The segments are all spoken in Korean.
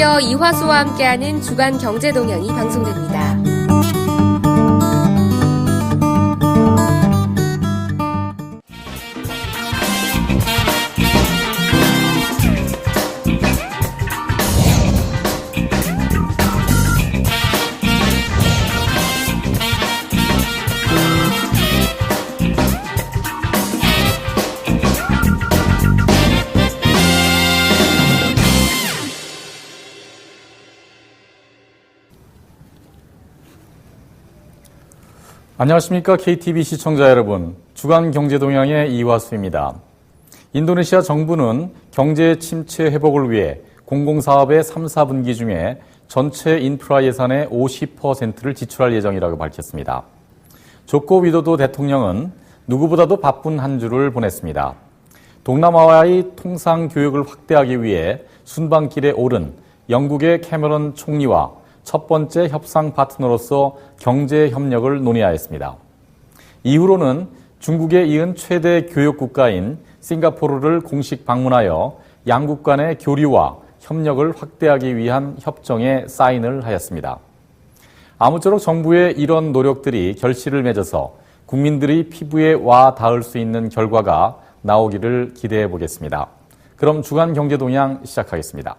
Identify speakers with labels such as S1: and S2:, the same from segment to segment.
S1: 이어 이화수와 함께하는 주간 경제 동향이 방송됩니다.
S2: 안녕하십니까 KTV 시청자 여러분 주간 경제 동향의 이화수입니다. 인도네시아 정부는 경제 침체 회복을 위해 공공사업의 3, 4분기 중에 전체 인프라 예산의 50%를 지출할 예정이라고 밝혔습니다. 조코 위도도 대통령은 누구보다도 바쁜 한 주를 보냈습니다. 동남아와의 통상 교육을 확대하기 위해 순방길에 오른 영국의 캐머런 총리와 첫 번째 협상 파트너로서 경제 협력을 논의하였습니다. 이후로는 중국에 이은 최대 교육 국가인 싱가포르를 공식 방문하여 양국 간의 교류와 협력을 확대하기 위한 협정에 사인을 하였습니다. 아무쪼록 정부의 이런 노력들이 결실을 맺어서 국민들이 피부에 와 닿을 수 있는 결과가 나오기를 기대해 보겠습니다. 그럼 주간 경제 동향 시작하겠습니다.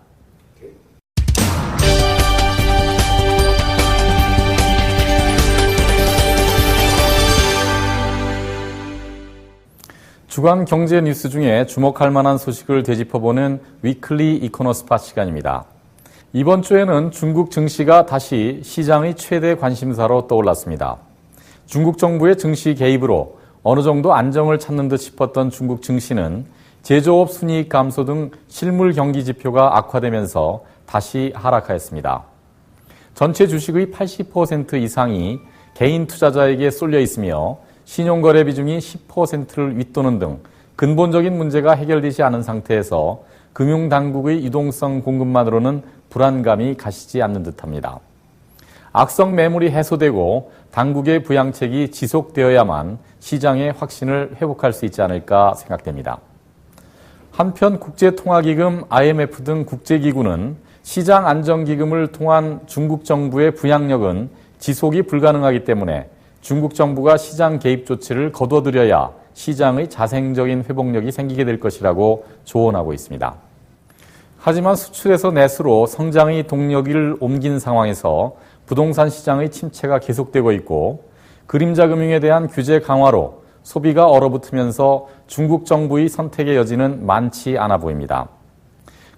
S2: 주간 경제 뉴스 중에 주목할 만한 소식을 되짚어보는 위클리 이코노스파 시간입니다. 이번 주에는 중국 증시가 다시 시장의 최대 관심사로 떠올랐습니다. 중국 정부의 증시 개입으로 어느 정도 안정을 찾는 듯 싶었던 중국 증시는 제조업 순이익 감소 등 실물 경기 지표가 악화되면서 다시 하락하였습니다. 전체 주식의 80% 이상이 개인 투자자에게 쏠려 있으며 신용거래 비중이 10%를 윗도는 등 근본적인 문제가 해결되지 않은 상태에서 금융당국의 유동성 공급만으로는 불안감이 가시지 않는 듯합니다. 악성 매물이 해소되고 당국의 부양책이 지속되어야만 시장의 확신을 회복할 수 있지 않을까 생각됩니다. 한편 국제통화기금 IMF 등 국제기구는 시장 안정기금을 통한 중국 정부의 부양력은 지속이 불가능하기 때문에 중국 정부가 시장 개입 조치를 거둬들여야 시장의 자생적인 회복력이 생기게 될 것이라고 조언하고 있습니다. 하지만 수출에서 내수로 성장의 동력을 옮긴 상황에서 부동산 시장의 침체가 계속되고 있고 그림자 금융에 대한 규제 강화로 소비가 얼어붙으면서 중국 정부의 선택의 여지는 많지 않아 보입니다.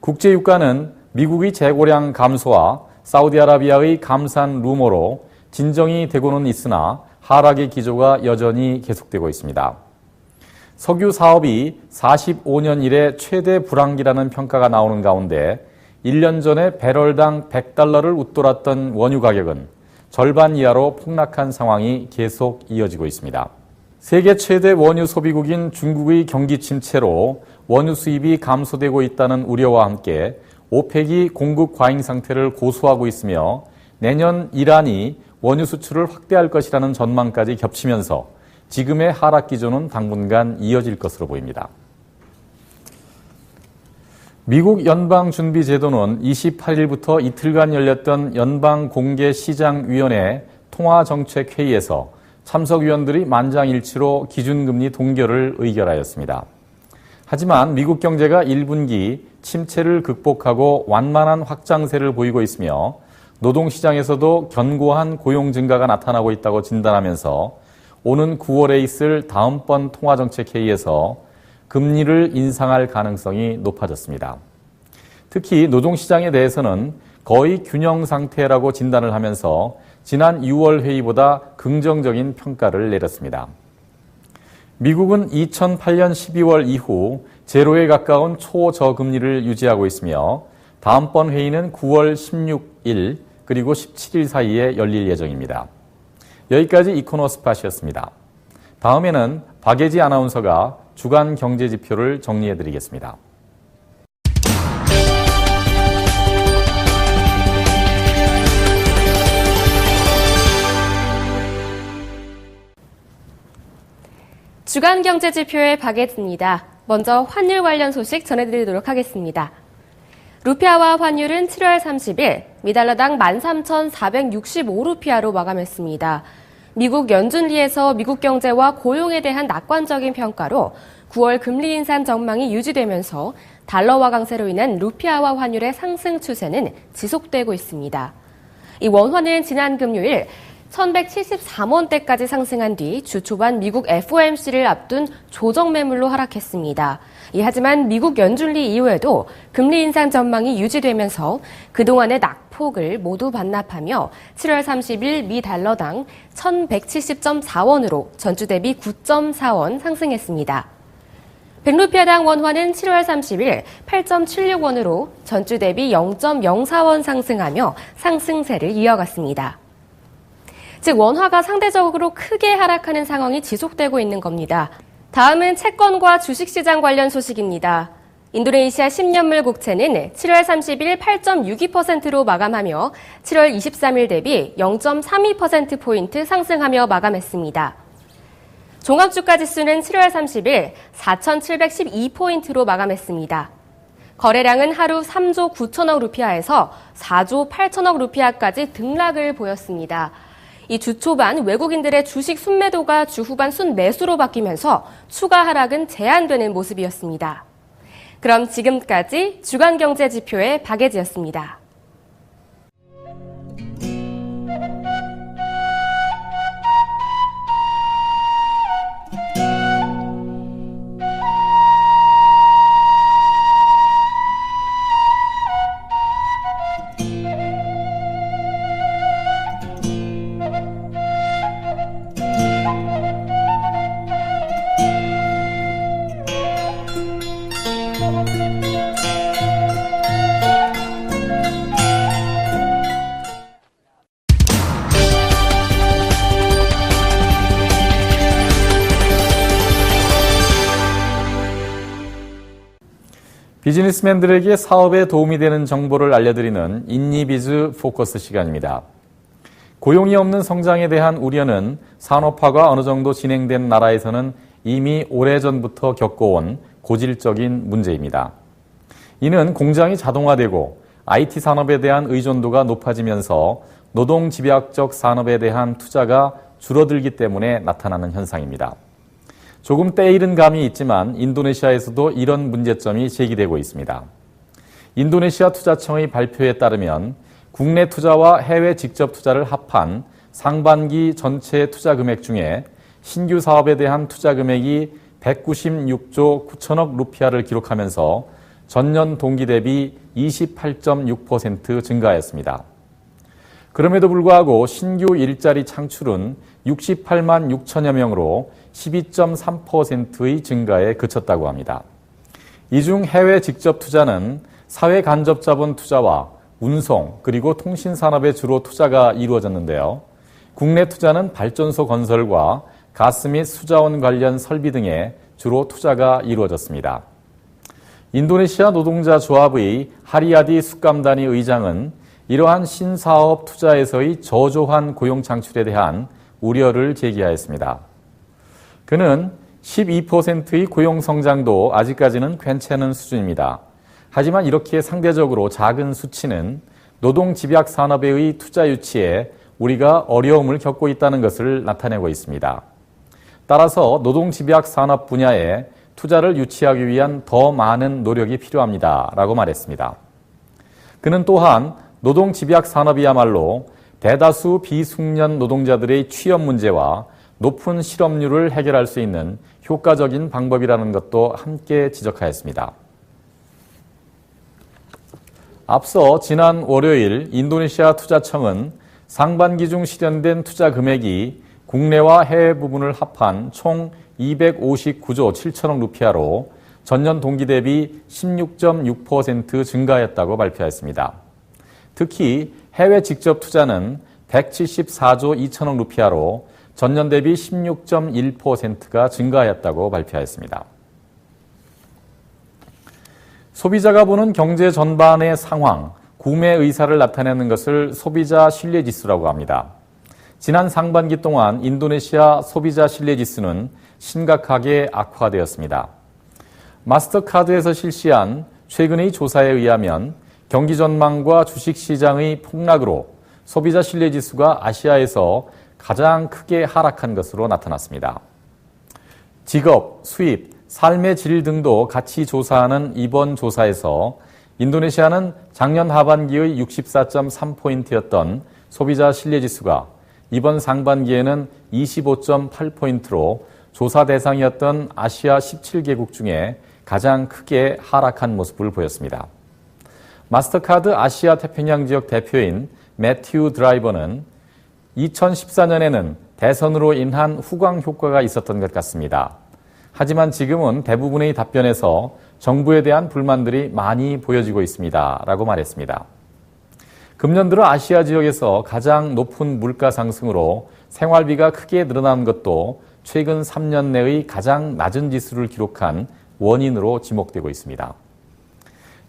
S2: 국제 유가는 미국의 재고량 감소와 사우디아라비아의 감산 루머로 진정이 되고는 있으나 하락의 기조가 여전히 계속되고 있습니다. 석유 사업이 45년 이래 최대 불황기라는 평가가 나오는 가운데 1년 전에 배럴당 100달러를 웃돌았던 원유 가격은 절반 이하로 폭락한 상황이 계속 이어지고 있습니다. 세계 최대 원유 소비국인 중국의 경기 침체로 원유 수입이 감소되고 있다는 우려와 함께 오펙이 공급 과잉 상태를 고수하고 있으며 내년 이란이 원유 수출을 확대할 것이라는 전망까지 겹치면서 지금의 하락 기조는 당분간 이어질 것으로 보입니다. 미국 연방준비제도는 28일부터 이틀간 열렸던 연방공개시장위원회 통화정책회의에서 참석위원들이 만장일치로 기준금리 동결을 의결하였습니다. 하지만 미국 경제가 1분기 침체를 극복하고 완만한 확장세를 보이고 있으며 노동시장에서도 견고한 고용 증가가 나타나고 있다고 진단하면서 오는 9월에 있을 다음번 통화정책회의에서 금리를 인상할 가능성이 높아졌습니다. 특히 노동시장에 대해서는 거의 균형 상태라고 진단을 하면서 지난 6월 회의보다 긍정적인 평가를 내렸습니다. 미국은 2008년 12월 이후 제로에 가까운 초저금리를 유지하고 있으며 다음번 회의는 9월 16일 그리고 17일 사이에 열릴 예정입니다. 여기까지 이코노스팟이었습니다. 다음에는 박예지 아나운서가 주간 경제 지표를 정리해 드리겠습니다.
S1: 주간 경제 지표의 박예지입니다. 먼저 환율 관련 소식 전해드리도록 하겠습니다. 루피아화 환율은 7월 30일 미달러당 13,465루피아로 마감했습니다. 미국 연준리에서 미국 경제와 고용에 대한 낙관적인 평가로 9월 금리 인상 전망이 유지되면서 달러화 강세로 인한 루피아화 환율의 상승 추세는 지속되고 있습니다. 이 원화는 지난 금요일 1174원대까지 상승한 뒤 주 초반 미국 FOMC를 앞둔 조정 매물로 하락했습니다. 이 하지만 미국 연준리 이후에도 금리 인상 전망이 유지되면서 그동안의 낙 폭을 모두 반납하며 7월 30일 미 달러당 1170.4원으로 전주 대비 9.4원 상승했습니다. 백루피아당 원화는 7월 30일 8.76원으로 전주 대비 0.04원 상승하며 상승세를 이어갔습니다. 즉 원화가 상대적으로 크게 하락하는 상황이 지속되고 있는 겁니다. 다음은 채권과 주식시장 관련 소식입니다. 인도네시아 10년물 국채는 7월 30일 8.62%로 마감하며 7월 23일 대비 0.32%포인트 상승하며 마감했습니다. 종합주가 지수는 7월 30일 4,712포인트로 마감했습니다. 거래량은 하루 3조 9천억 루피아에서 4조 8천억 루피아까지 등락을 보였습니다. 이 주 초반 외국인들의 주식 순매도가 주 후반 순매수로 바뀌면서 추가 하락은 제한되는 모습이었습니다. 그럼 지금까지 주간 경제 지표의 박예지였습니다.
S2: 비즈니스맨들에게 사업에 도움이 되는 정보를 알려드리는 인니비즈 포커스 시간입니다. 고용이 없는 성장에 대한 우려는 산업화가 어느 정도 진행된 나라에서는 이미 오래전부터 겪어온 고질적인 문제입니다. 이는 공장이 자동화되고 IT 산업에 대한 의존도가 높아지면서 노동 집약적 산업에 대한 투자가 줄어들기 때문에 나타나는 현상입니다. 조금 때이른 감이 있지만 인도네시아에서도 이런 문제점이 제기되고 있습니다. 인도네시아 투자청의 발표에 따르면 국내 투자와 해외 직접 투자를 합한 상반기 전체 투자 금액 중에 신규 사업에 대한 투자 금액이 196조 9천억 루피아를 기록하면서 전년 동기 대비 28.6% 증가했습니다. 그럼에도 불구하고 신규 일자리 창출은 68만 6천여 명으로 12.3%의 증가에 그쳤다고 합니다. 이 중 해외 직접 투자는 사회 간접 자본 투자와 운송 그리고 통신 산업에 주로 투자가 이루어졌는데요. 국내 투자는 발전소 건설과 가스 및 수자원 관련 설비 등에 주로 투자가 이루어졌습니다. 인도네시아 노동자 조합의 하리아디 숙감단위 의장은 이러한 신사업 투자에서의 저조한 고용 창출에 대한 우려를 제기하였습니다. 그는 12%의 고용 성장도 아직까지는 괜찮은 수준입니다. 하지만 이렇게 상대적으로 작은 수치는 노동 집약 산업의 투자 유치에 우리가 어려움을 겪고 있다는 것을 나타내고 있습니다. 따라서 노동 집약 산업 분야에 투자를 유치하기 위한 더 많은 노력이 필요합니다. 라고 말했습니다. 그는 또한 노동 집약 산업이야말로 대다수 비숙련 노동자들의 취업 문제와 높은 실업률을 해결할 수 있는 효과적인 방법이라는 것도 함께 지적하였습니다. 앞서 지난 월요일 인도네시아 투자청은 상반기 중 실현된 투자 금액이 국내와 해외 부분을 합한 총 259조 7천억 루피아로 전년 동기 대비 16.6% 증가했다고 발표했습니다. 특히 해외 직접 투자는 174조 2천억 루피아로 전년 대비 16.1%가 증가했다고 발표했습니다. 소비자가 보는 경제 전반의 상황, 구매 의사를 나타내는 것을 소비자 신뢰 지수라고 합니다. 지난 상반기 동안 인도네시아 소비자 신뢰 지수는 심각하게 악화되었습니다. 마스터카드에서 실시한 최근의 조사에 의하면 경기 전망과 주식 시장의 폭락으로 소비자 신뢰 지수가 아시아에서 가장 크게 하락한 것으로 나타났습니다. 직업, 수입, 삶의 질 등도 같이 조사하는 이번 조사에서 인도네시아는 작년 하반기의 64.3포인트였던 소비자 신뢰 지수가 이번 상반기에는 25.8포인트로 조사 대상이었던 아시아 17개국 중에 가장 크게 하락한 모습을 보였습니다. 마스터카드 아시아 태평양 지역 대표인 매튜 드라이버는 2014년에는 대선으로 인한 후광 효과가 있었던 것 같습니다. 하지만 지금은 대부분의 답변에서 정부에 대한 불만들이 많이 보여지고 있습니다. 라고 말했습니다. 금년 들어 아시아 지역에서 가장 높은 물가 상승으로 생활비가 크게 늘어난 것도 최근 3년 내의 가장 낮은 지수를 기록한 원인으로 지목되고 있습니다.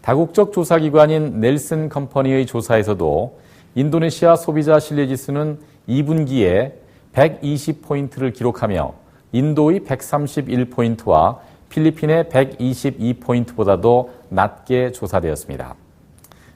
S2: 다국적 조사기관인 넬슨 컴퍼니의 조사에서도 인도네시아 소비자 신뢰 지수는 2분기에 120포인트를 기록하며 인도의 131포인트와 필리핀의 122포인트보다도 낮게 조사되었습니다.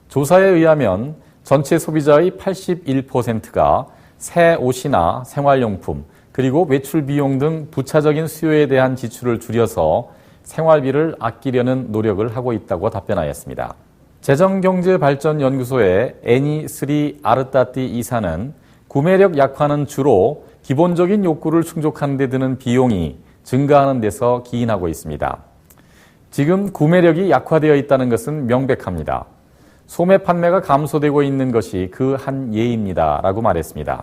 S2: 조사에 의하면 전체 소비자의 81%가 새 옷이나 생활용품, 그리고 외출 비용 등 부차적인 수요에 대한 지출을 줄여서 생활비를 아끼려는 노력을 하고 있다고 답변하였습니다. 재정경제발전연구소의 애니3 아르따띠 이사는 구매력 약화는 주로 기본적인 욕구를 충족하는 데 드는 비용이 증가하는 데서 기인하고 있습니다. 지금 구매력이 약화되어 있다는 것은 명백합니다. 소매 판매가 감소되고 있는 것이 그 한 예입니다. 라고 말했습니다.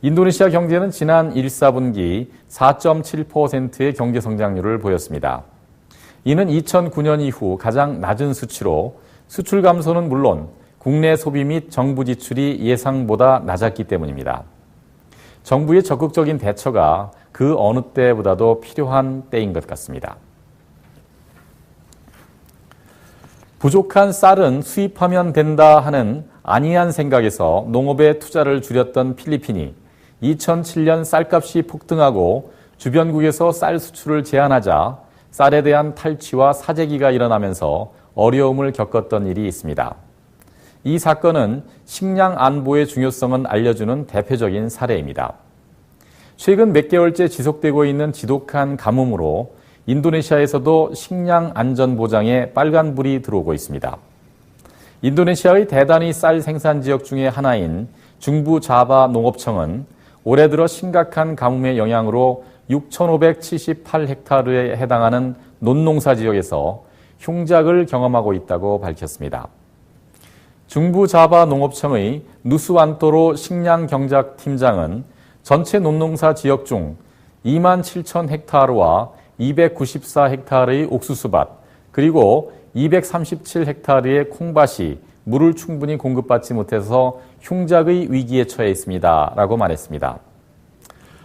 S2: 인도네시아 경제는 지난 1, 4분기 4.7%의 경제 성장률을 보였습니다. 이는 2009년 이후 가장 낮은 수치로 수출 감소는 물론 국내 소비 및 정부 지출이 예상보다 낮았기 때문입니다. 정부의 적극적인 대처가 그 어느 때보다도 필요한 때인 것 같습니다. 부족한 쌀은 수입하면 된다 하는 안이한 생각에서 농업에 투자를 줄였던 필리핀이 2007년 쌀값이 폭등하고 주변국에서 쌀 수출을 제한하자 쌀에 대한 탈취와 사재기가 일어나면서 어려움을 겪었던 일이 있습니다. 이 사건은 식량 안보의 중요성은 알려주는 대표적인 사례입니다. 최근 몇 개월째 지속되고 있는 지독한 가뭄으로 인도네시아에서도 식량 안전 보장에 빨간불이 들어오고 있습니다. 인도네시아의 대단히 쌀 생산 지역 중의 하나인 중부 자바 농업청은 올해 들어 심각한 가뭄의 영향으로 6,578헥타르에 해당하는 논농사 지역에서 흉작을 경험하고 있다고 밝혔습니다. 중부 자바 농업청의 누스완토로 식량 경작 팀장은 전체 논농사 지역 중 2만 7천 헥타르와 294 헥타르의 옥수수밭 그리고 237 헥타르의 콩밭이 물을 충분히 공급받지 못해서 흉작의 위기에 처해 있습니다. 라고 말했습니다.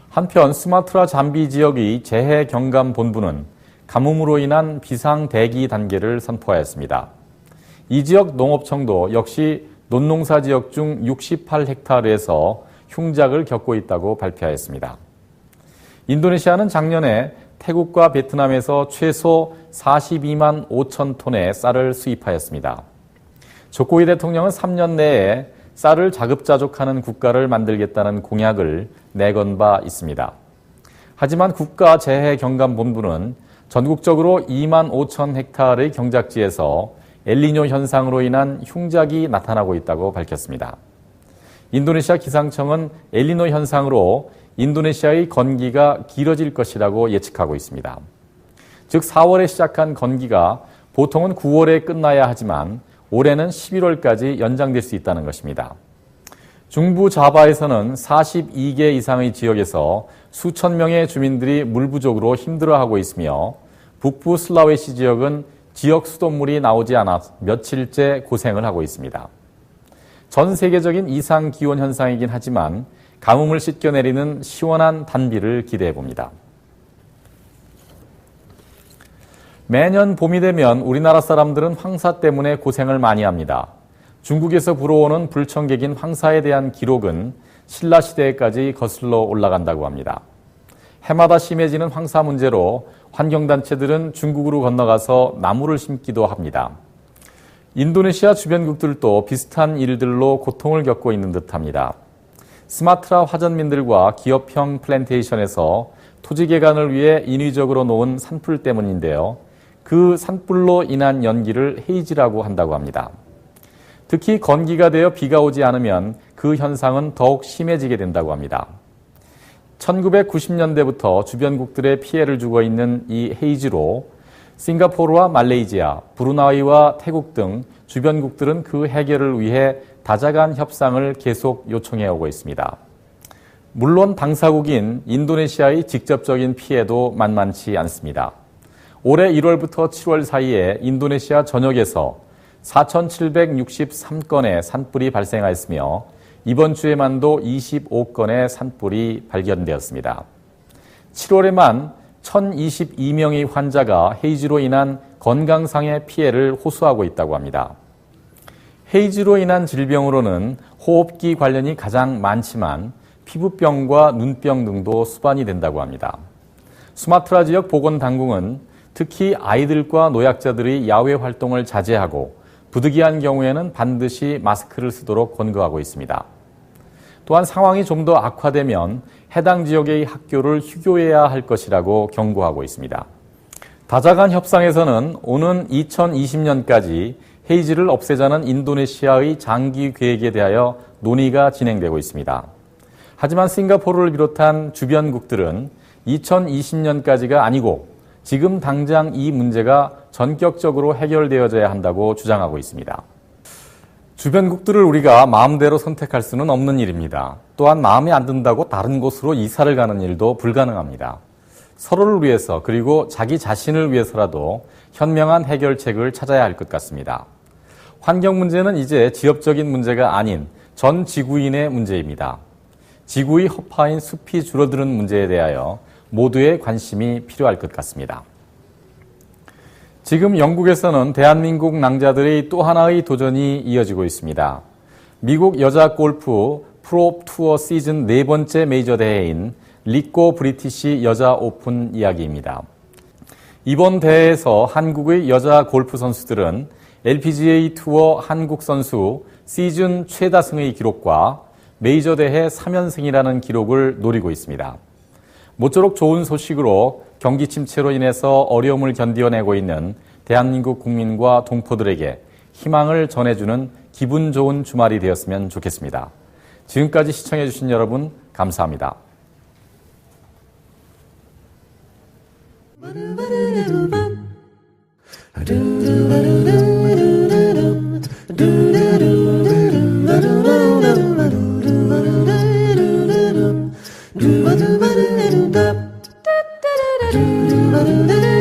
S2: 한편 스마트라 잠비 지역의 재해 경감 본부는 가뭄으로 인한 비상 대기 단계를 선포하였습니다. 이 지역 농업청도 역시 논농사 지역 중 68헥타르에서 흉작을 겪고 있다고 발표하였습니다. 인도네시아는 작년에 태국과 베트남에서 최소 42만 5천 톤의 쌀을 수입하였습니다. 조코이 대통령은 3년 내에 쌀을 자급자족하는 국가를 만들겠다는 공약을 내건 바 있습니다. 하지만 국가재해경감본부는 전국적으로 2만 5천 헥타르의 경작지에서 엘리뇨 현상으로 인한 흉작이 나타나고 있다고 밝혔습니다. 인도네시아 기상청은 엘리노 현상으로 인도네시아의 건기가 길어질 것이라고 예측하고 있습니다. 즉 4월에 시작한 건기가 보통은 9월에 끝나야 하지만 올해는 11월까지 연장될 수 있다는 것입니다. 중부 자바에서는 42개 이상의 지역에서 수천 명의 주민들이 물 부족으로 힘들어하고 있으며 북부 슬라웨시 지역은 지역 수돗물이 나오지 않아 며칠째 고생을 하고 있습니다. 전 세계적인 이상 기온 현상이긴 하지만 가뭄을 씻겨내리는 시원한 단비를 기대해 봅니다. 매년 봄이 되면 우리나라 사람들은 황사 때문에 고생을 많이 합니다. 중국에서 불어오는 불청객인 황사에 대한 기록은 신라 시대에까지 거슬러 올라간다고 합니다. 해마다 심해지는 황사 문제로 환경단체들은 중국으로 건너가서 나무를 심기도 합니다. 인도네시아 주변국들도 비슷한 일들로 고통을 겪고 있는 듯합니다. 스마트라 화전민들과 기업형 플랜테이션에서 토지 개간을 위해 인위적으로 놓은 산불 때문인데요. 그 산불로 인한 연기를 헤이지라고 한다고 합니다. 특히 건기가 되어 비가 오지 않으면 그 현상은 더욱 심해지게 된다고 합니다. 1990년대부터 주변국들의 피해를 주고 있는 이 헤이지로 싱가포르와 말레이시아, 브루나이와 태국 등 주변국들은 그 해결을 위해 다자간 협상을 계속 요청해 오고 있습니다. 물론 당사국인 인도네시아의 직접적인 피해도 만만치 않습니다. 올해 1월부터 7월 사이에 인도네시아 전역에서 4,763건의 산불이 발생하였으며 이번 주에만도 25건의 산불이 발견되었습니다. 7월에만 1,022명의 환자가 헤이즈로 인한 건강상의 피해를 호소하고 있다고 합니다. 헤이즈로 인한 질병으로는 호흡기 관련이 가장 많지만 피부병과 눈병 등도 수반이 된다고 합니다. 수마트라 지역 보건당국은 특히 아이들과 노약자들의 야외 활동을 자제하고 부득이한 경우에는 반드시 마스크를 쓰도록 권고하고 있습니다. 또한 상황이 좀 더 악화되면 해당 지역의 학교를 휴교해야 할 것이라고 경고하고 있습니다. 다자간 협상에서는 오는 2020년까지 헤이즈를 없애자는 인도네시아의 장기 계획에 대하여 논의가 진행되고 있습니다. 하지만 싱가포르를 비롯한 주변국들은 2020년까지가 아니고 지금 당장 이 문제가 전격적으로 해결되어져야 한다고 주장하고 있습니다. 주변국들을 우리가 마음대로 선택할 수는 없는 일입니다. 또한 마음에 안 든다고 다른 곳으로 이사를 가는 일도 불가능합니다. 서로를 위해서 그리고 자기 자신을 위해서라도 현명한 해결책을 찾아야 할 것 같습니다. 환경 문제는 이제 지역적인 문제가 아닌 전 지구인의 문제입니다. 지구의 허파인 숲이 줄어드는 문제에 대하여 모두의 관심이 필요할 것 같습니다. 지금 영국에서는 대한민국 낭자들의 또 하나의 도전이 이어지고 있습니다. 미국 여자 골프 프로 투어 시즌 네 번째 메이저 대회인 리코 브리티시 여자 오픈 이야기입니다. 이번 대회에서 한국의 여자 골프 선수들은 LPGA 투어 한국 선수 시즌 최다승의 기록과 메이저 대회 3연승이라는 기록을 노리고 있습니다. 모쪼록 좋은 소식으로 경기 침체로 인해서 어려움을 견디어내고 있는 대한민국 국민과 동포들에게 희망을 전해주는 기분 좋은 주말이 되었으면 좋겠습니다. 지금까지 시청해주신 여러분, 감사합니다.
S3: Dun, dun.